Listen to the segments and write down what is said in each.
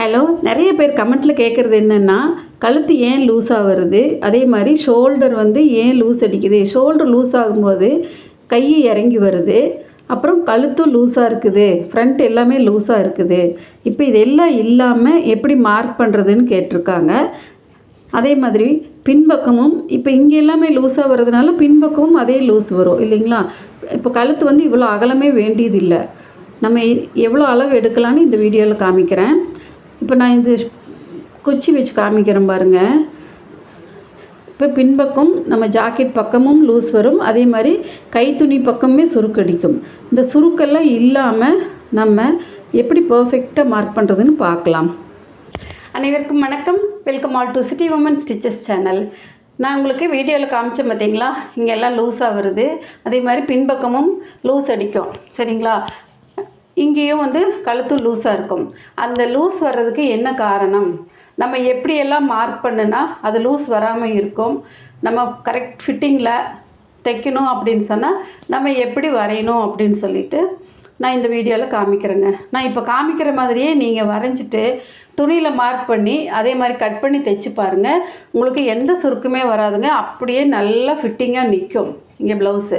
Hello நிறைய பேர் கமெண்ட்டில் கேட்குறது என்னென்னா கழுத்து ஏன் லூஸாக வருது? அதே மாதிரி ஷோல்டர் வந்து ஏன் லூஸ் அடிக்குது? ஷோல்டர் லூஸ் ஆகும்போது கை இறங்கி வருது. அப்புறம் கழுத்தும் லூஸாக இருக்குது. ஃப்ரண்ட் எல்லாமே லூஸாக இருக்குது. இப்போ இதெல்லாம் இல்லாமல் எப்படி மார்க் பண்ணுறதுன்னு கேட்டிருக்காங்க. அதே மாதிரி பின்பக்கமும் இப்போ இங்கே எல்லாமே லூஸாக வர்றதுனால பின்பக்கமும் அதே லூஸ் வரும் இல்லைங்களா? இப்போ கழுத்து வந்து இவ்வளோ அகலமே வேண்டியதில்லை. நம்ம எவ்வளோ அளவு எடுக்கலான்னு இந்த வீடியோவில் காமிக்கிறேன். இப்போ நான் இது குச்சி வச்சு காமிக்கிறேன் பாருங்கள் இப்போ பின்பக்கம் நம்ம ஜாக்கெட் பக்கமும் லூஸ் வரும். அதே மாதிரி கைத்துணி பக்கமே சுருக்கடிக்கும். இந்த சுருக்கெல்லாம் இல்லாமல் நம்ம எப்படி பர்ஃபெக்டாக மார்க் பண்ணுறதுன்னு பார்க்கலாம். அனைவருக்கும் வணக்கம். Welcome all to city women stitches channel நான் உங்களுக்கு வீடியோவில் காமிச்சேன் பார்த்தீங்களா? இங்கே எல்லாம் லூஸாக வருது. அதே மாதிரி பின்பக்கமும் லூஸ் அடிக்கும். சரிங்களா? இங்கேயும் வந்து கழுத்து லூஸாக இருக்கும். அந்த லூஸ் வர்றதுக்கு என்ன காரணம்? நம்ம எப்படியெல்லாம் மார்க் பண்ணுனா அது லூஸ் வராமல் இருக்கும். நம்ம கரெக்ட் ஃபிட்டிங்கில் தைக்கணும் அப்படின்னு சொன்னால் நம்ம எப்படி வரையணும் அப்படின்னு சொல்லிட்டு நான் இந்த வீடியோவில் காமிக்கிறேங்க. நான் இப்போ காமிக்கிற மாதிரியே நீங்கள் வரைஞ்சிட்டு துணியில் மார்க் பண்ணி அதே மாதிரி கட் பண்ணி தைச்சி பாருங்கள் உங்களுக்கு எந்த சுருக்குமே வராதுங்க. அப்படியே நல்லா ஃபிட்டிங்காக நிற்கும் இங்கே ப்ளவுஸு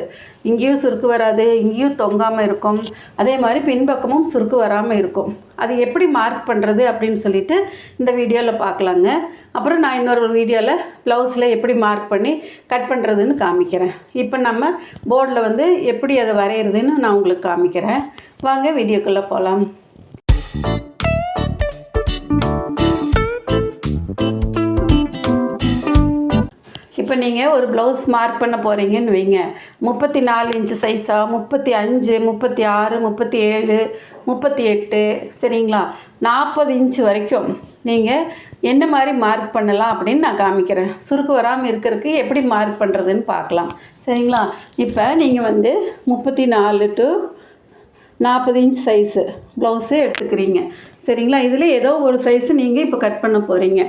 இங்கேயும் சுருக்கு வராது இங்கேயும் தொங்காமல் இருக்கும். அதே மாதிரி பின்பக்கமும் சுருக்கு வராமல் இருக்கும். அது எப்படி மார்க் பண்ணுறது அப்படின்னு சொல்லிட்டு இந்த வீடியோவில் பார்க்கலாங்க. அப்புறம் நான் இன்னொரு வீடியோவில் ப்ளவுஸில் எப்படி மார்க் பண்ணி கட் பண்ணுறதுன்னு காமிக்கிறேன். இப்போ நம்ம போர்டில் வந்து எப்படி அதை வரைகிறதுன்னு நான் உங்களுக்கு காமிக்கிறேன். வாங்க வீடியோக்குள்ளே போகலாம் இப்போ நீங்கள் ஒரு ப்ளவுஸ் மார்க் பண்ண போகிறீங்கன்னு வைங்க. முப்பத்தி நாலு இன்ச்சு சைஸாக முப்பத்தி அஞ்சு முப்பத்தி ஆறு முப்பத்தி ஏழு முப்பத்தி எட்டு சரிங்களா? நாற்பது இன்ச்சு வரைக்கும் நீங்கள் என்ன மாதிரி மார்க் பண்ணலாம் அப்படின்னு நான் காமிக்கிறேன். சுருக்கு வராமல் இருக்கிறதுக்கு எப்படி மார்க் பண்ணுறதுன்னு பார்க்கலாம். சரிங்களா? இப்போ நீங்கள் வந்து முப்பத்தி நாலு டு நாற்பது இன்ச் சைஸு ப்ளவுஸு எடுத்துக்கிறீங்க. சரிங்களா? இதில் ஏதோ ஒரு சைஸு நீங்கள் இப்போ கட் பண்ண போகிறீங்க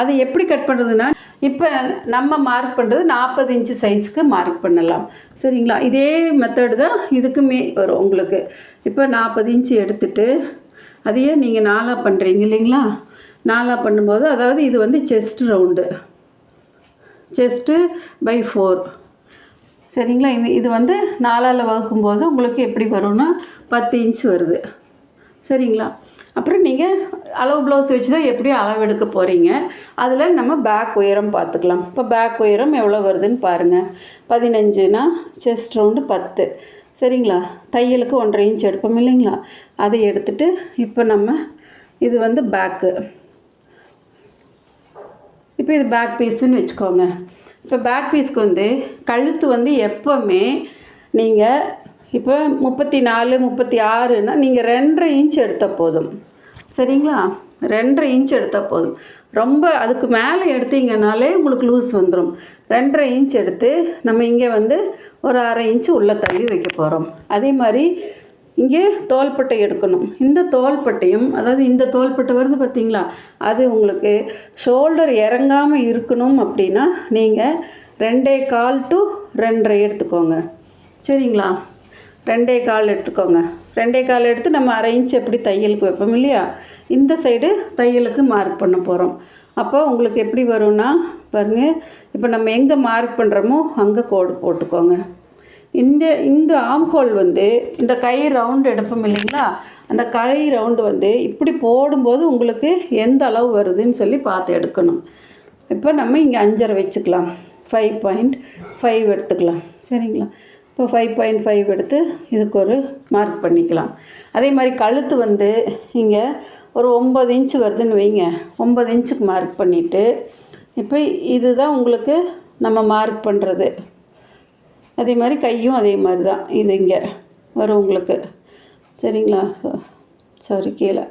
அது எப்படி கட் பண்ணுறதுன்னா இப்போ நம்ம மார்க் பண்ணுறது நாற்பது இன்ச்சு சைஸ்க்கு மார்க் பண்ணலாம். சரிங்களா? இதே மெத்தடு தான் இதுக்குமே வரும் உங்களுக்கு. இப்போ நாற்பது இன்ச்சு எடுத்துட்டு அதையே நீங்கள் நாலாக பண்ணுறீங்க இல்லைங்களா? நாலாக பண்ணும்போது அதாவது இது வந்து chest round chest by four சரிங்களா? இது இது வந்து நாலால் வகுக்கும்போது உங்களுக்கு எப்படி வரும்னா பத்து இன்ச் வருது. சரிங்களா? அப்புறம் நீங்கள் அளவு ப்ளவுஸ் வச்சு தான் எப்படியும் அளவு எடுக்க போகிறீங்க அதில் நம்ம பேக் உயரம் பார்த்துக்கலாம். இப்போ பேக் உயரம் எவ்வளோ வருதுன்னு பாருங்கள் பதினஞ்சுனா செஸ்ட் ரவுண்டு பத்து. சரிங்களா? தையலுக்கு ஒன்றரை இன்ச் எடுப்போம் இல்லைங்களா? அதை எடுத்துட்டு இப்போ நம்ம இது வந்து பேக்கு இப்போ இது பேக் பீஸுன்னு வச்சுக்கோங்க. இப்போ பேக் பீஸ்க்கு வந்து கழுத்து வந்து எப்போவுமே நீங்கள் இப்போ முப்பத்தி நாலு முப்பத்தி ஆறுனா நீங்கள் ரெண்டரை இன்ச் எடுத்தால் போதும். சரிங்களா? ரெண்டரை இன்ச் எடுத்தால் போதும். ரொம்ப அதுக்கு மேலே எடுத்தீங்கனாலே உங்களுக்கு லூஸ் வந்துடும் ரெண்டரை இன்ச் எடுத்து நம்ம இங்கே வந்து ஒரு அரை இன்ச்சு உள்ளே தள்ளி வைக்க போகிறோம் அதே மாதிரி இங்கே தோள்பட்டை எடுக்கணும். இந்த தோள்பட்டையும் அதாவது இந்த தோள்பட்டை வருது பார்த்தீங்களா? அது உங்களுக்கு ஷோல்டர் இறங்காமல் இருக்கணும் அப்படின்னா நீங்கள் ரெண்டே கால் டு ரெண்டரை எடுத்துக்கோங்க. சரிங்களா? ரெண்டே கால் எடுத்துக்கோங்க. ரெண்டே கால் எடுத்து நம்ம அரை இன்ச் எப்படி தையலுக்கு வைப்போம் இல்லையா? இந்த சைடு தையலுக்கு மார்க் பண்ண போகிறோம் அப்போ உங்களுக்கு எப்படி வரும்னா பாருங்கள் இப்போ நம்ம எங்கே மார்க் பண்ணுறோமோ அங்கே கோடு போட்டுக்கோங்க. இந்த இந்த ஆம் ஹோல் வந்து இந்த கை ரவுண்டு எடுப்போம் இல்லைங்களா? அந்த கை ரவுண்டு வந்து இப்படி போடும்போது உங்களுக்கு எந்த அளவு வருதுன்னு சொல்லி பார்த்து எடுக்கணும். இப்போ நம்ம இங்கே அஞ்சரை வச்சுக்கலாம். ஃபைவ் பாயிண்ட் ஃபைவ் எடுத்துக்கலாம். சரிங்களா? இப்போ ஃபைவ் பாயிண்ட் ஃபைவ் எடுத்து இதுக்கு ஒரு மார்க் பண்ணிக்கலாம். அதே மாதிரி கழுத்து வந்து இங்கே ஒரு ஒம்பது இன்ச்சு வருதுன்னு வைங்க. ஒம்பது இன்ச்சுக்கு மார்க் பண்ணிவிட்டு இப்போ இதுதான் உங்களுக்கு நம்ம மார்க் பண்ணுறது அதே மாதிரி கையும் அதே மாதிரி தான் இது இங்கே வரும் உங்களுக்கு. சரிங்களா? சாரி கீழே.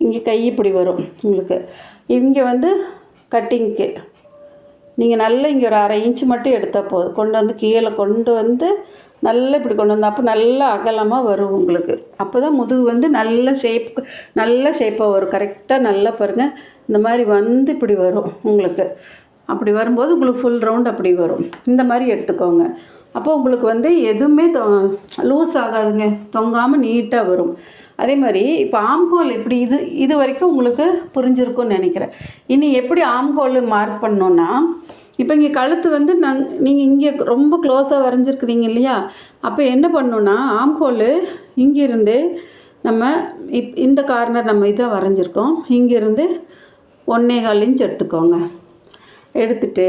இங்கே கை இப்படி வரும் உங்களுக்கு. இங்கே வந்து கட்டிங்க்கு நீங்கள் நல்லா இங்கே ஒரு அரை இன்ச்சு மட்டும் எடுத்தால் போதும். கொண்டு வந்து கீழே கொண்டு வந்து நல்லா இப்படி கொண்டு வந்தால் அப்போ நல்லா அகலமாக வரும் உங்களுக்கு. அப்போ தான் முதுகு வந்து நல்ல ஷேப் நல்ல ஷேப்பாக வரும். கரெக்டாக நல்லா பாருங்கள் இந்த மாதிரி வந்து இப்படி வரும் உங்களுக்கு. அப்படி வரும்போது உங்களுக்கு ஃபுல் ரவுண்ட் அப்படி வரும். இந்த மாதிரி எடுத்துக்கோங்க. அப்போ உங்களுக்கு வந்து எதுவுமே தொ லூஸ் ஆகாதுங்க. தொங்காமல் நீட்டாக வரும். அதே மாதிரி இப்போ ஆம்ஹோல் இப்படி இது இது வரைக்கும் உங்களுக்கு புரிஞ்சிருக்கும்னு நினைக்கிறேன். இனி எப்படி ஆம்ஹோல் மார்க் பண்ணோன்னா இப்போ இங்கே கழுத்து வந்து நாங் நீங்கள் இங்கே ரொம்ப க்ளோஸாக வரைஞ்சிருக்கிறீங்க இல்லையா? அப்போ என்ன பண்ணணுன்னா ஆம்ஹோல் இங்கேருந்து நம்ம இப் இந்த கார்னர் நம்ம இதை வரைஞ்சிருக்கோம். இங்கேருந்து ஒன்றே கால் இன்ச் எடுத்துக்கோங்க. எடுத்துட்டு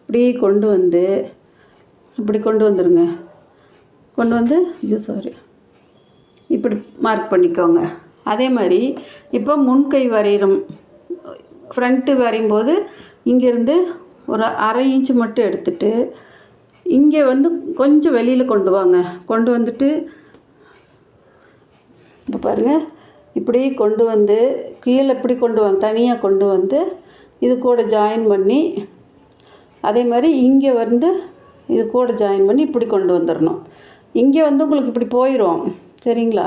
இப்படி கொண்டு வந்து இப்படி கொண்டு வந்துடுங்க கொண்டு வந்து ஐயோ சாரி இப்படி மார்க் பண்ணிக்கோங்க. அதே மாதிரி இப்போ முன்கை வரைகிறோம் ஃப்ரண்ட்டு வரையும்போது இங்கேருந்து ஒரு அரை இன்ச்சு மட்டும் எடுத்துட்டு இங்கே வந்து கொஞ்சம் வெளியில் கொண்டு வாங்க. கொண்டு வந்துட்டு இப்போ பாருங்கள் இப்படி கொண்டு வந்து கீழே இப்படி கொண்டு வாங்க. தனியாக கொண்டு வந்து இது கூட ஜாயின் பண்ணி அதே மாதிரி இங்கே வந்து இது கூட ஜாயின் பண்ணி இப்படி கொண்டு வந்துடணும். இங்கே வந்து உங்களுக்கு இப்படி போயிடும் சரிங்களா?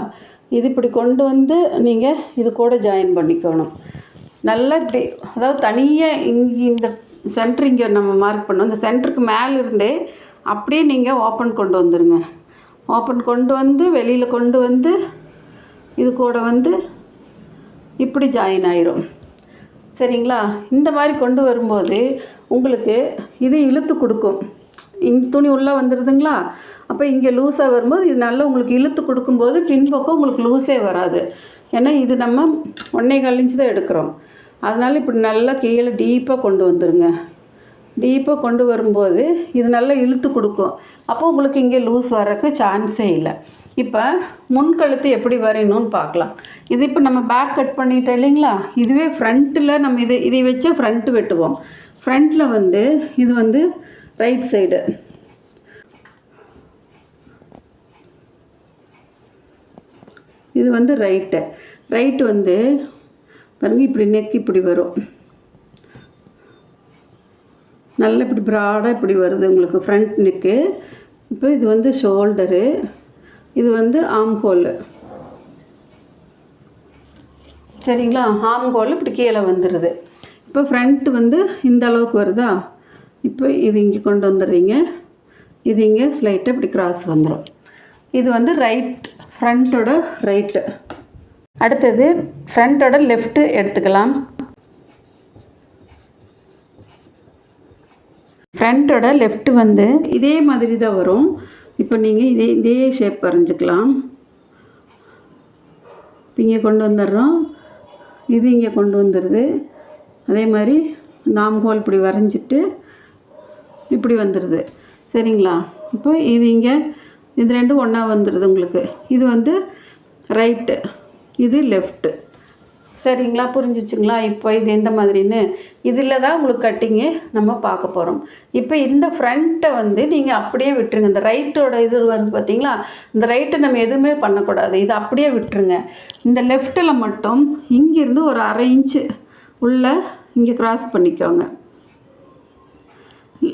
இது இப்படி கொண்டு வந்து நீங்கள் இது கூட ஜாயின் பண்ணிக்கணும். நல்லா இப்படி அதாவது தனியாக இங்கே இந்த சென்டர் இங்கே நம்ம மார்க் பண்ணோம். இந்த சென்டருக்கு மேலே இருந்தே அப்படியே நீங்கள் ஓப்பன் கொண்டு வந்துடுங்க ஓப்பன் கொண்டு வந்து வெளியில் கொண்டு வந்து இது கூட வந்து இப்படி ஜாயின் ஆயிரும். சரிங்களா? இந்த மாதிரி கொண்டு வரும்போது உங்களுக்கு இது இழுத்து கொடுக்கும். இந்த துணி உள்ளே வந்துடுதுங்களா அப்போ இங்கே லூஸாக வரும்போது இது நல்லா உங்களுக்கு இழுத்து கொடுக்கும்போது பின்பக்கம் உங்களுக்கு லூஸே வராது. ஏன்னா இது நம்ம ஒன்றே கால் இன்ச்சு தான் எடுக்கிறோம். அதனால் இப்படி நல்லா கீழே டீப்பாக கொண்டு வந்துடுங்க டீப்பாக கொண்டு வரும்போது இது நல்லா இழுத்து கொடுக்கும். அப்போ உங்களுக்கு இங்கே லூஸ் வர்றதுக்கு சான்ஸே இல்லை. இப்போ முன்கழுத்து எப்படி வரையணும்னு பார்க்கலாம். இது இப்போ நம்ம பேக் கட் பண்ணிட்டோம் இல்லைங்களா? இதுவே ஃப்ரண்ட்டில் நம்ம இது இதை வச்சு ஃப்ரண்ட்டு வெட்டுவோம். ஃப்ரண்ட்டில் வந்து இது வந்து ரைட் சைடு இது வந்து ரைட்டு ரைட்டு வந்து பாருங்க இப்படி நெக் இப்படி வரும். நல்ல இப்படி ப்ராடாக இப்படி வருது உங்களுக்கு ஃப்ரண்ட் நெக்கு இப்போ இது வந்து ஷோல்டரு இது வந்து ஆம் ஹோலு சரிங்களா? ஆம் ஹோல் இப்படி கீழே வந்துடுது இப்போ ஃப்ரண்ட் வந்து இந்த அளவுக்கு வருதா? இப்போ இது இங்கே கொண்டு வந்துடுறீங்க. இது இங்கே ஸ்லைட்டாக இப்படி கிராஸ் வந்துடும் இது வந்து ரைட் ஃப்ரண்ட்டோட ரைட்டு அடுத்தது ஃப்ரண்ட்டோட லெஃப்ட்டு எடுத்துக்கலாம். ஃப்ரண்ட்டோட லெஃப்ட் வந்து இதே மாதிரி தான் வரும். இப்போ நீங்கள் இதே இதே ஷேப் வரைஞ்சிக்கலாம். இப்போ இங்கே கொண்டு வந்துடுறோம். இது இங்கே கொண்டு வந்துடுது. அதே மாதிரி நாம் இப்படி வரைஞ்சிட்டு இப்படி வந்துடுது சரிங்களா? இப்போ இது இங்கே இது ரெண்டும் ஒன்றா வந்துடுது உங்களுக்கு. இது வந்து ரைட்டு இது லெஃப்ட்டு சரிங்களா? புரிஞ்சிச்சுங்களா? இப்போ இது எந்த மாதிரின்னு? இதில் தான் உங்களுக்கு கட்டிங்கு நம்ம பார்க்க போகிறோம் இப்போ இந்த ஃப்ரண்ட்டை வந்து நீங்கள் அப்படியே விட்டுருங்க. இந்த ரைட்டோட இது வந்து பார்த்திங்களா இந்த ரைட்டை நம்ம எதுவுமே பண்ணக்கூடாது. இது அப்படியே விட்டுருங்க. இந்த லெஃப்ட்டில் மட்டும் இங்கேருந்து ஒரு அரை இன்ச்சு உள்ள இங்கே கிராஸ் பண்ணிக்கோங்க.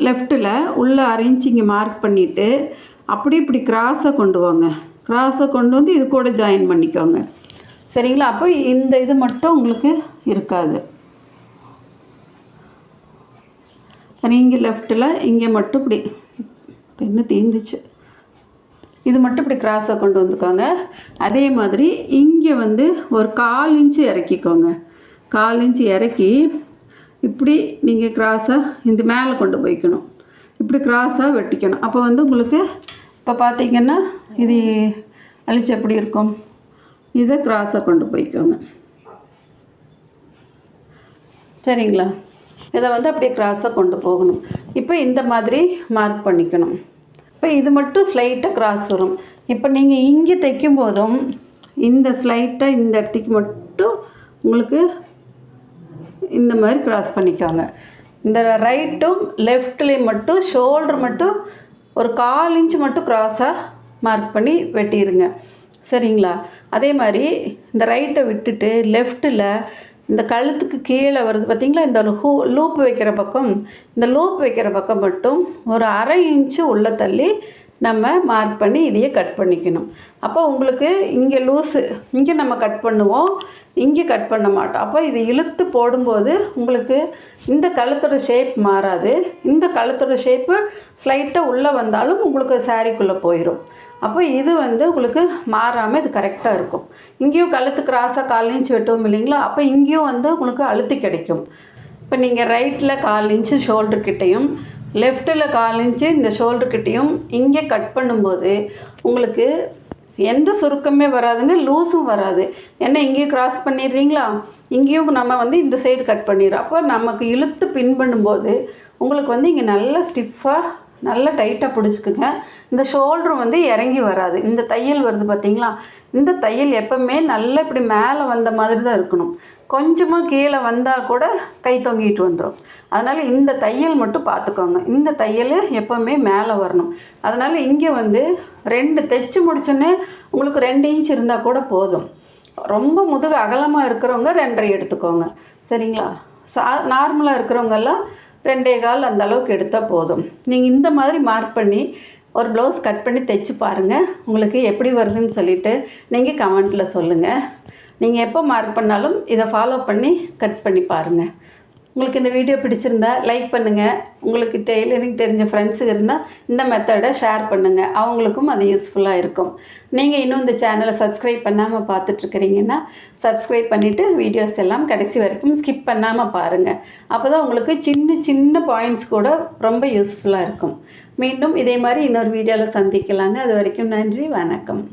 லெஃப்ட்டில் உள்ள அரேஞ்ச் இங்கே மார்க் பண்ணிவிட்டு அப்படி இப்படி கிராஸை கொண்டு வாங்க. கிராஸை கொண்டு வந்து இது கூட ஜாயின் பண்ணிக்கோங்க. சரிங்களா? அப்போ இந்த இது மட்டும் உங்களுக்கு இருக்காது. இங்கே லெஃப்ட்டில் இங்கே மட்டும் இப்படி பெண்ணு தீந்துச்சு இது மட்டும் இப்படி கிராஸை கொண்டு வந்துக்கோங்க. அதே மாதிரி இங்கே வந்து ஒரு கால் இன்ச்சு இறக்கிக்கோங்க. கால் இன்ச்சு இறக்கி இப்படி நீங்கள் கிராஸாக இந்த மேலே கொண்டு போய்க்கணும். இப்படி கிராஸாக வெட்டிக்கணும். அப்போ வந்து உங்களுக்கு இப்போ பார்த்தீங்கன்னா இது அழிச்சு எப்படி இருக்கும்? இதை கிராஸாக கொண்டு போய்க்கோங்க. சரிங்களா? இதை வந்து அப்படியே கிராஸாக கொண்டு போகணும். இப்போ இந்த மாதிரி மார்க் பண்ணிக்கணும். இப்போ இது மட்டும் ஸ்லைட்டாக கிராஸ் வரும். இப்போ நீங்கள் இங்கே தைக்கும் போதும் இந்த ஸ்லைட்டாக இந்த இடத்துக்கு மட்டும் உங்களுக்கு இந்த மாதிரி க்ராஸ் பண்ணிக்கோங்க இந்த ரைட்டும் லெஃப்ட்லேயும் மட்டும் ஷோல்டர் மட்டும் ஒரு கால் இன்ச் மட்டும் க்ராஸாக மார்க் பண்ணி வெட்டிடுங்க சரிங்களா? அதே மாதிரி இந்த ரைட்டை விட்டுட்டு லெஃப்ட்டில் இந்த கழுத்துக்கு கீழே வருது. பார்த்திங்களா? இந்த ஹூ லூப் வைக்கிற பக்கம். இந்த லூப் வைக்கிற பக்கம் மட்டும் ஒரு அரை இன்ச்சு உள்ளே தள்ளி நம்ம மார்க் பண்ணி இதையே கட் பண்ணிக்கணும். அப்போ உங்களுக்கு இங்கே லூஸு இங்கே நம்ம கட் பண்ணுவோம் இங்கே கட் பண்ண மாட்டோம். அப்போ இது இழுத்து போடும்போது உங்களுக்கு இந்த கழுத்தோட ஷேப் மாறாது. இந்த கழுத்தோட ஷேப்பு ஸ்லைட்டாக உள்ளே வந்தாலும் உங்களுக்கு சாரீக்குள்ளே போயிடும் அப்போ இது வந்து உங்களுக்கு மாறாமல் இது கரெக்டாக இருக்கும். இங்கேயும் கழுத்து கிராஸாக கால் இன்ச் வெட்டுவோம் இல்லைங்களா? அப்போ இங்கேயும் வந்து உங்களுக்கு அழுத்தி கிடைக்கும். இப்போ நீங்கள் ரைட்டில் கால் இன்ச்சு ஷோல்டர் கிட்டேயும் லெஃப்ட்டில் கால் இந்த ஷோல்டர்கிட்டையும் இங்கே கட் பண்ணும்போது உங்களுக்கு எந்த சுருக்கமே வராதுங்க லூஸும் வராது. ஏன்னா இங்கேயும் கிராஸ் பண்ணிடுறீங்களா? இங்கேயும் நம்ம வந்து இந்த சைடு கட் பண்ணிடுறோம். அப்போ நமக்கு இழுத்து பின் பண்ணும்போது உங்களுக்கு வந்து இங்கே நல்லா ஸ்டிஃபாக நல்லா டைட்டாக பிடிச்சிக்குங்க. இந்த ஷோல்டரும் வந்து இறங்கி வராது. இந்த தையல் வருது பார்த்தீங்களா இந்த தையல் எப்போவுமே நல்லா இப்படி மேலே வந்த மாதிரி தான் இருக்கணும். கொஞ்சமாக கீழே வந்தால் கூட கை தொங்கிட்டு வந்துடும் அதனால் இந்த தையல் மட்டும் பார்த்துக்கோங்க இந்த தையல் எப்போவுமே மேலே வரணும். அதனால் இங்கே வந்து ரெண்டு தைச்சு முடிச்சோன்னே உங்களுக்கு ரெண்டு இன்ச் இருந்தால் கூட போதும். ரொம்ப முதுகு அகலமாக இருக்கிறவங்க ரெண்டரை எடுத்துக்கோங்க. சரிங்களா? சா நார்மலாக இருக்கிறவங்கெல்லாம் ரெண்டே கால் அந்த அளவுக்கு எடுத்தால் போதும். நீங்கள் இந்த மாதிரி மார்க் பண்ணி ஒரு ப்ளவுஸ் கட் பண்ணி தைச்சு பாருங்கள் உங்களுக்கு எப்படி வருதுன்னு சொல்லிவிட்டு நீங்கள் கமெண்ட்டில் சொல்லுங்கள் நீங்கள் எப்போ மார்க் பண்ணாலும் இதை ஃபாலோ பண்ணி கட் பண்ணி பாருங்கள் உங்களுக்கு இந்த வீடியோ பிடிச்சிருந்தா லைக் பண்ணுங்கள் உங்களுக்கு டெய்லரிங் தெரிஞ்ச ஃப்ரெண்ட்ஸுக்கு இருந்தால் இந்த மெத்தடை ஷேர் பண்ணுங்கள் அவங்களுக்கும் அது யூஸ்ஃபுல்லாக இருக்கும். நீங்கள் இன்னும் இந்த சேனலை சப்ஸ்கிரைப் பண்ணாமல் பார்த்துட்ருக்கிறீங்கன்னா சப்ஸ்கிரைப் பண்ணிவிட்டு வீடியோஸ் எல்லாம் கடைசி வரைக்கும் ஸ்கிப் பண்ணாமல் பாருங்கள் அப்போ தான் உங்களுக்கு சின்ன சின்ன பாயிண்ட்ஸ் கூட ரொம்ப யூஸ்ஃபுல்லாக இருக்கும். மீண்டும் இதே மாதிரி இன்னொரு வீடியோவில் சந்திக்கலாங்க. அது வரைக்கும் நன்றி வணக்கம்.